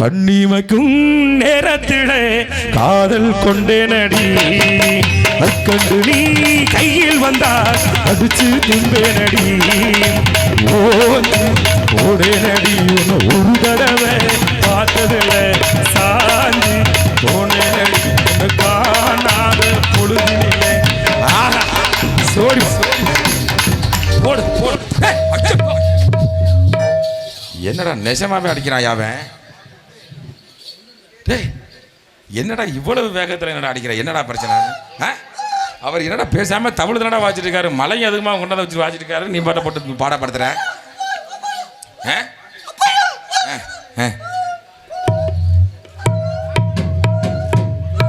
கண்ணிமைக்கும் நேரத்திலே காதல் கொண்டேனடி. கண்டு நீ கையில் வந்தால் அடிச்சு தும்பேனடி. நடி ஓடேனடி. உன்னை ஒரு தடவை பார்த்ததில்ல. சாந்தி போனேனடி. உன்னை காணாத பொழுதினிலே ஆஹா சோடி போடு போடு. என்னடா நெசமாவே அடிக்கிறான் யாவன் டேய் என்னடா இவ்வளவு வேகத்தில் என்னடா அடிக்கிற? என்னடா பிரச்சனை? ஆ? அவர் என்னடா பேசாமல் தமிழ் தானடா வாச்சிருக்காரு மலையும் அதுக்குமா கொண்டாந்து வச்சு வாச்சிருக்காரு நீ பாட்ட போட்டு பாடப்படுத்துற ஆ? ஆ, ஆ.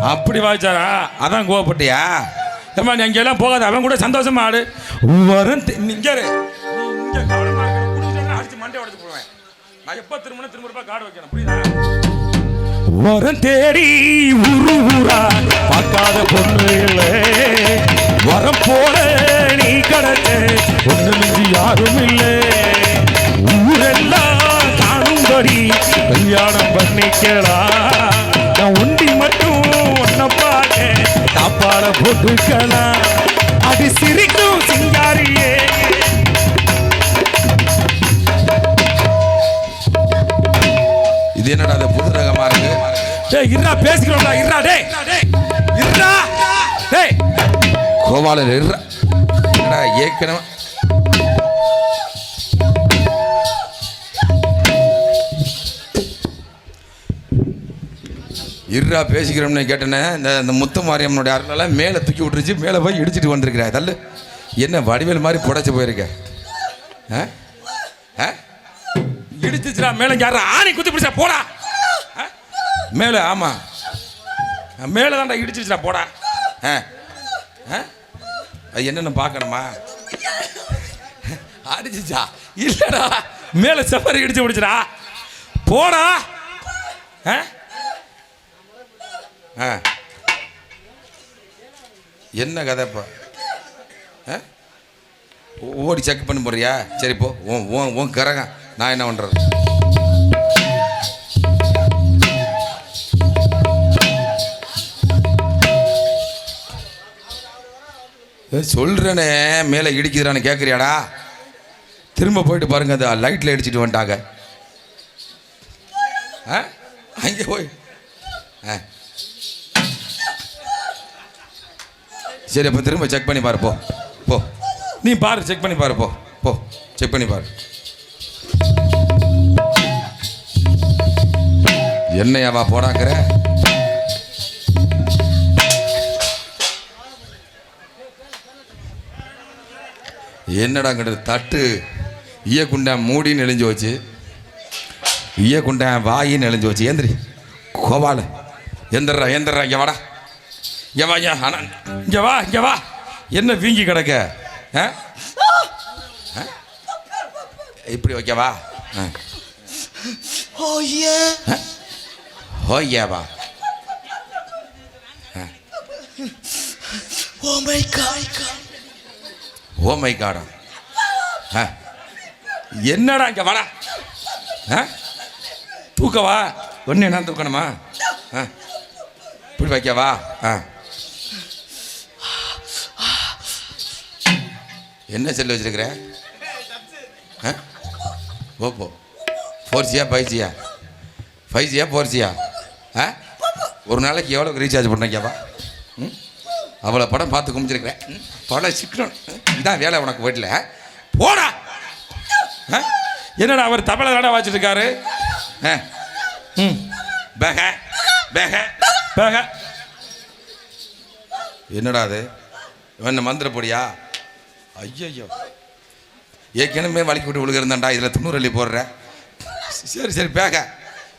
அப்படி வாய்ச்சாரா? அதான் கோவப்பட்டியா? ஏமா நீ அங்கெல்லாம் போகாத. அவன் கூட சந்தோஷமா ஆடு. வரும் தெ- அடிச்சு மண்டை உடச்சு போடுவேன். நான் எப்போ திரும்ப திரும்ப காடு கார்டு வைக்கணும். புரியுதா? வரம் தேடி உருவுரா பார்க்காத பொண்ணு இல்லை. வரம் போல நீ கடத்த ஒண்ணு மிஞ்சி யாரும் இல்லை. ஊரெல்லாம் காணும்படி கல்யாணம் பண்ணிக்கலாம் நான் ஒண்டி மட்டும் ஒன்ன பார்க்க காப்பாட போட்டுக்கலாம் அது சிரிக்கும் டேய் இருடா பேசிக்கிறோம்டா இருடா டேய். இருடா. டேய். கோபாலர் இருடா. ஏற்கனவே இருடா பேசிக்கிறோம்னு கேட்டேனே இந்த இந்த முத்து மாரியம்மனுடைய அருளால மேலே தூக்கி விட்டுருச்சு மேலே போய் இடிச்சிட்டு வந்திருக்கிறா. தள்ளு. என்ன வடிவேல் மாதிரி புடைச்சு போயிருக்க? ஆ? ஆ? இடிச்சிச்சுடா மேலே யாரா ஆணி குத்தி பிடிச்சா போடா? மேலே ஆமாம் மேலே தான்டா இடிச்சிருச்சுடா போடா. ஆ. ஆ? அது என்னென்னு பார்க்கணுமா? அடிச்சிச்சா? இல்லைடா. மேலே செப்பரி இடிச்சு பிடிச்சிடா போடா. ஆ? ஆ. என்ன கதை இப்போ? ஓடி செக் பண்ண போறியா சரி போ. உன் உன் உன் கரகம். நான் என்ன பண்ணுறது சொல்கிறேனே மேலே இடிக்குதுறான்னு கேட்குறியாடா திரும்ப போயிட்டு பாருங்க அந்த லைட்டில் அடிச்சுட்டு வந்துட்டாங்க. ஆ அங்கே போய். ஆ. சரி அப்போ திரும்ப செக் பண்ணி பாரு போ. போ. நீ பாரு செக் பண்ணி பாரு போ. போ. செக் பண்ணி பாரு. என்னையாவா போடாக்கிற? என்னடாங்கிறது தட்டு? ஈயக்குண்டா மூடி நெளிஞ்சு வச்சு ஈயக்குண்டா வாயி நெளிஞ்சு வச்சு ஏந்திரி கோபால. எந்திரா எந்திரா இங்கே வாடா. இங்கே வா அண்ணா இங்கே வா இங்கே வா. என்ன வீங்கி கிடக்க? ஆ? இப்படி Oh yeah. ஓய்யாவா Oh my god. Oh my காடா ஆ என்னடா இங்கே வாடா? ஆ தூக்கவா ஒன்று என்ன தூக்கணுமா? ஆ இப்படி வைக்கவா ஆ என்ன செல்லு வச்சிருக்கிற? ஆ ஓப்போ ஃபோர் ஜியா ஃபைவ் ஜியா ஃபைவ் ஜியா ஃபோர் ஜியா ஆ ஒரு நாளைக்கு எவ்வளோ ரீசார்ஜ் பண்ணுறீங்கப்பா ம் hm? அவ்வளோ படம் பார்த்து குமிச்சிருக்கிறேன் hm? படம் சிக்கணும். Hm? இதான் வேலை உனக்கு வீட்டில் போடா. ஆ? என்னடா அவர் தபலை தானே வச்சுட்டு இருக்காரு ஆ? ம். பேக பேக பேக. என்னடா அது? இவன் மந்திர பொடியா? ஐயோ ஏற்கனவே வலிக்கு விட்டு விழுகிறந்தாண்டா இதில் தொண்ணூறு அள்ளி போடுற. சரி சரி பேக.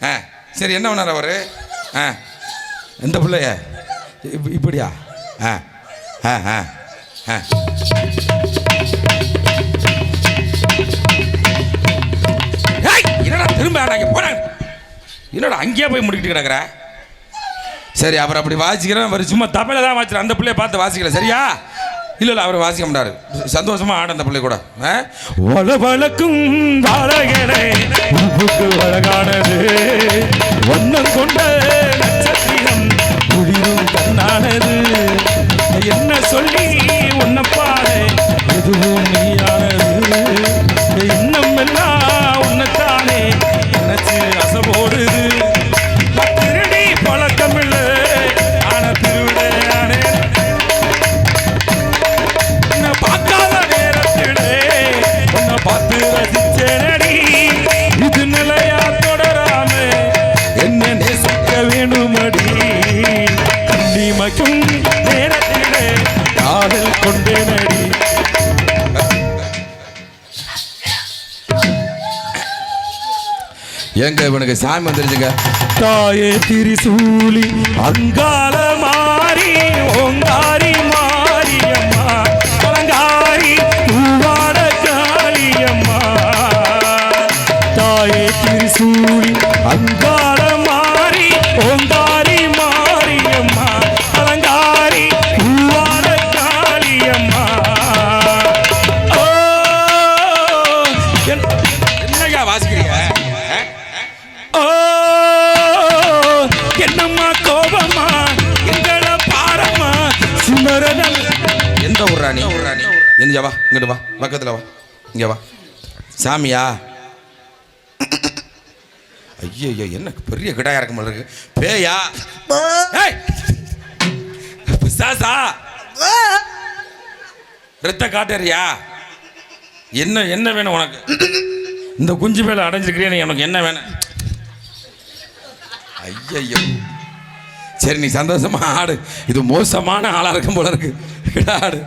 ஆ சரி என்ன பண்ணார் அவர்? ஆ எந்த பிள்ளைய? இப்- இப்படியா? ஆ ஆ ஆ. என்னடா திரும்ப நாங்க போறாங்க என்னடா அங்கேயே போய் முடிக்கிட்டு கிடக்குற? சரி அவர் அப்படி வாசிக்கிறேன். அவர் சும்மா தப்பையில தான் வாசிக்கிறேன் அந்த பிள்ளைய பார்த்து வாசிக்கல. சரியா? இல்லை இல்லை அவர் வாசிக்க மாட்டார். சந்தோஷமா ஆட அந்த பிள்ளை கூட. ஆ? வளவளக்கும் வாழகனே உப்புக்கு அழகானது. வண்ணம் கொண்ட எதுவும் நீயானது இன்னும் எல்லாம் உன்னைத்தானே நினைச்சு அசைபோடுது திருடி பழக்கம் இல்லை ஆன திருவிடையானே உன்னை பார்க்காத நேரத்திலே உன்னை பார்த்து ரசிச்சேனடி இது நிலையா தொடராம என்ன நேசிக்க கண்டிமைக்கும் எங்க இவனுக்கு சாமி வந்துருச்சுங்க? தாயே திரிசூலி அங்கால மாறி ஓங்காரி மாரியம்மா அலங்காரி பூவாட காளியம்மா தாயே திரிசூலி அங்கால மாறி ஓங்காரி மாரியம்மா அலங்காரி பூவாட காளியம்மா என்னையா வாசிக்கிறீங்க? எந்த வா இங்கிட்டு வா பக்கத்தில் வா. இங்கே வா. சாமியா? ஐயோ என்ன பெரிய கிடாயா இருக்கும் போல இருக்கு. பேயா! பிசாசா? ரத்த காட்டறியா? என்ன என்ன வேணும் உனக்கு? இந்த குஞ்சு மேல அடைஞ்சிருக்கிறேன் உனக்கு என்ன வேணும்? ஐயையோ. சரி நீ சந்தோஷமா ஆடு. இது மோசமான ஆளா இருக்கும் போல இருக்கு. ஆடு